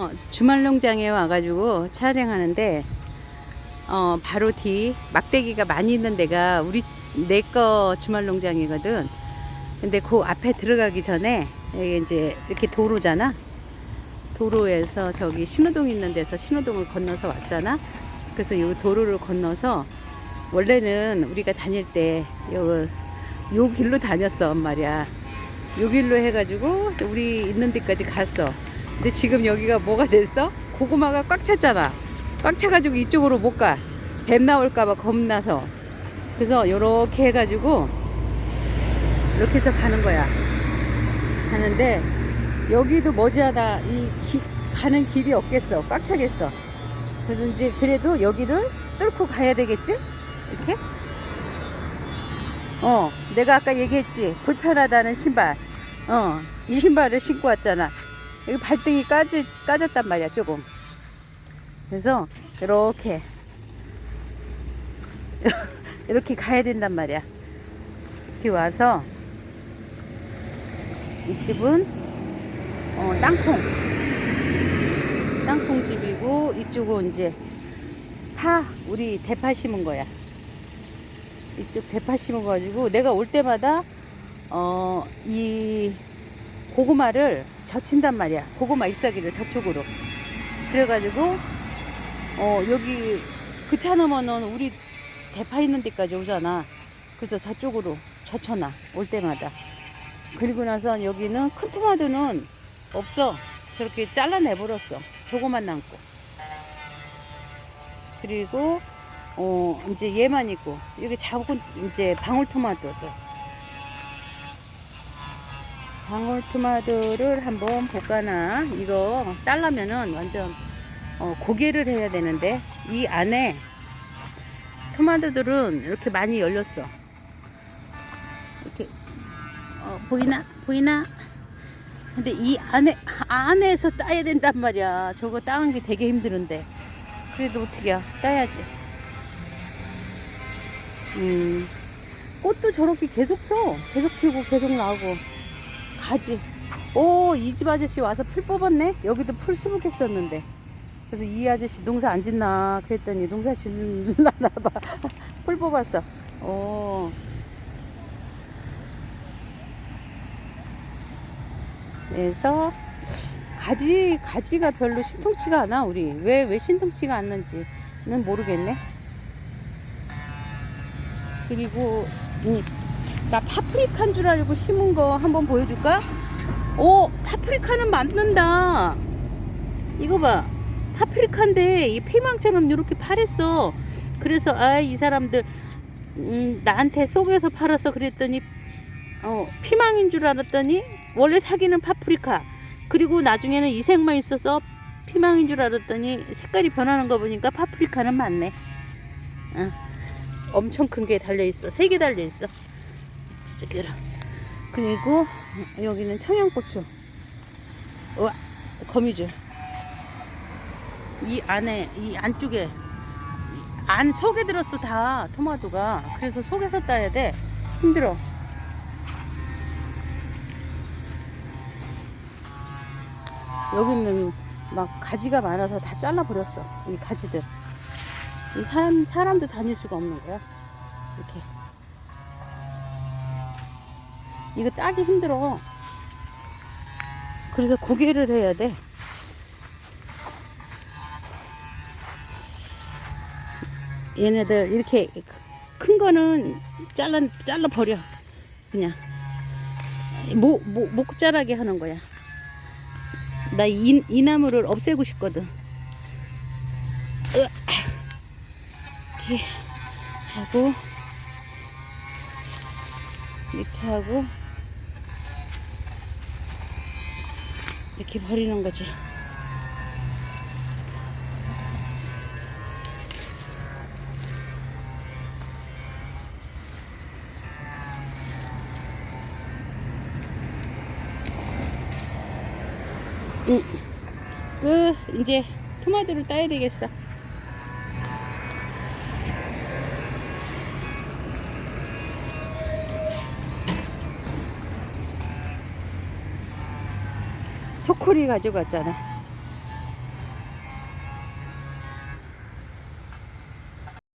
어, 주말 농장에 와가지고 촬영하는데 어, 바로 뒤 막대기가 많이 있는 데가 우리 내 거 주말 농장이거든. 근데 그 앞에 들어가기 전에 여기 이제 이렇게 도로잖아. 도로에서 저기 신호동 있는 데서 신호동을 건너서 왔잖아. 그래서 이 도로를 건너서 원래는 우리가 다닐 때 요, 요 길로 다녔어 말이야. 요 길로 해가지고 우리 있는 데까지 갔어. 근데 지금 여기가 뭐가 됐어? 고구마가 꽉 찼잖아. 꽉 차가지고 이쪽으로 못 가. 뱀 나올까봐 겁나서. 그래서 요렇게 해가지고 이렇게 해서 가는 거야. 가는데 여기도 머지않아 이 기- 가는 길이 없겠어. 꽉 차겠어. 그래서 이제 그래도 여기를 뚫고 가야 되겠지? 이렇게? 어, 내가 아까 얘기했지. 불편하다는 신발. 어, 이 신발을 신고 왔잖아. 여기 발등이 까지, 까졌단 말이야, 조금. 그래서, 이렇게. 이렇게 가야 된단 말이야. 이렇게 와서, 이 집은, 어, 땅콩. 땅콩집이고, 이쪽은 이제, 파, 우리 대파 심은 거야. 이쪽 대파 심어가지고, 내가 올 때마다, 어, 이 고구마를 젖힌단 말이야. 고구마 잎사귀를 저쪽으로. 그래가지고, 어, 여기 그 차 넘어는 우리 대파 있는 데까지 오잖아. 그래서 저쪽으로 젖혀놔. 올 때마다. 그리고 나서 여기는 큰 토마토는 없어. 저렇게 잘라내버렸어. 저거만 남고. 그리고, 어, 이제 얘만 있고. 여기 작은, 이제 방울토마토도. 방울토마토를 한번 볶아놔. 이거 딸라면은 완전 어, 고개를 해야 되는데 이 안에 토마토들은 이렇게 많이 열렸어. 이렇게 어, 보이나 보이나? 근데 이 안에 안에서 따야 된단 말이야. 저거 따는 게 되게 힘드는데 그래도 어떻게야 따야지. 음 꽃도 저렇게 계속 펴 계속 피고 계속 나오고. 가지. 오, 이 집 아저씨 와서 풀 뽑았네? 여기도 풀 수북했었는데. 그래서 이 아저씨 농사 안 짓나? 그랬더니 농사 짓나봐. 풀 뽑았어. 오. 그래서 가지, 가지가 별로 신통치가 않아, 우리. 왜, 왜 신통치가 않는지는 모르겠네. 그리고, 이 나 파프리카인 줄 알고 심은 거 한번 보여줄까? 오, 파프리카는 맞는다. 이거 봐. 파프리카인데 이 피망처럼 이렇게 파랬어. 그래서 아, 이 사람들 음, 나한테 속여서 팔아서 그랬더니 어, 피망인 줄 알았더니 원래 사기는 파프리카. 그리고 나중에는 이 색만 있어서 피망인 줄 알았더니 색깔이 변하는 거 보니까 파프리카는 맞네. 어, 엄청 큰 게 달려 있어. 세 개 달려 있어. 길어. 그리고 여기는 청양고추. 우와, 거미줄. 이 안에, 이 안쪽에, 이안 속에 들었어, 다, 토마토가. 그래서 속에서 따야 돼. 힘들어. 여기는 막 가지가 많아서 다 잘라버렸어. 이 가지들. 이 사람, 사람도 다닐 수가 없는 거야. 이렇게. 이거 따기 힘들어. 그래서 고개를 해야 돼. 얘네들 이렇게 큰 거는 잘라 잘라 버려. 그냥 목목 자라게 하는 거야. 나이 이 나무를 없애고 싶거든. 으아. 이렇게 하고 이렇게 하고 이렇게 버리는 거지. 응. 그 이제 토마토를 따야 되겠어. 소쿠리 가지고 왔잖아.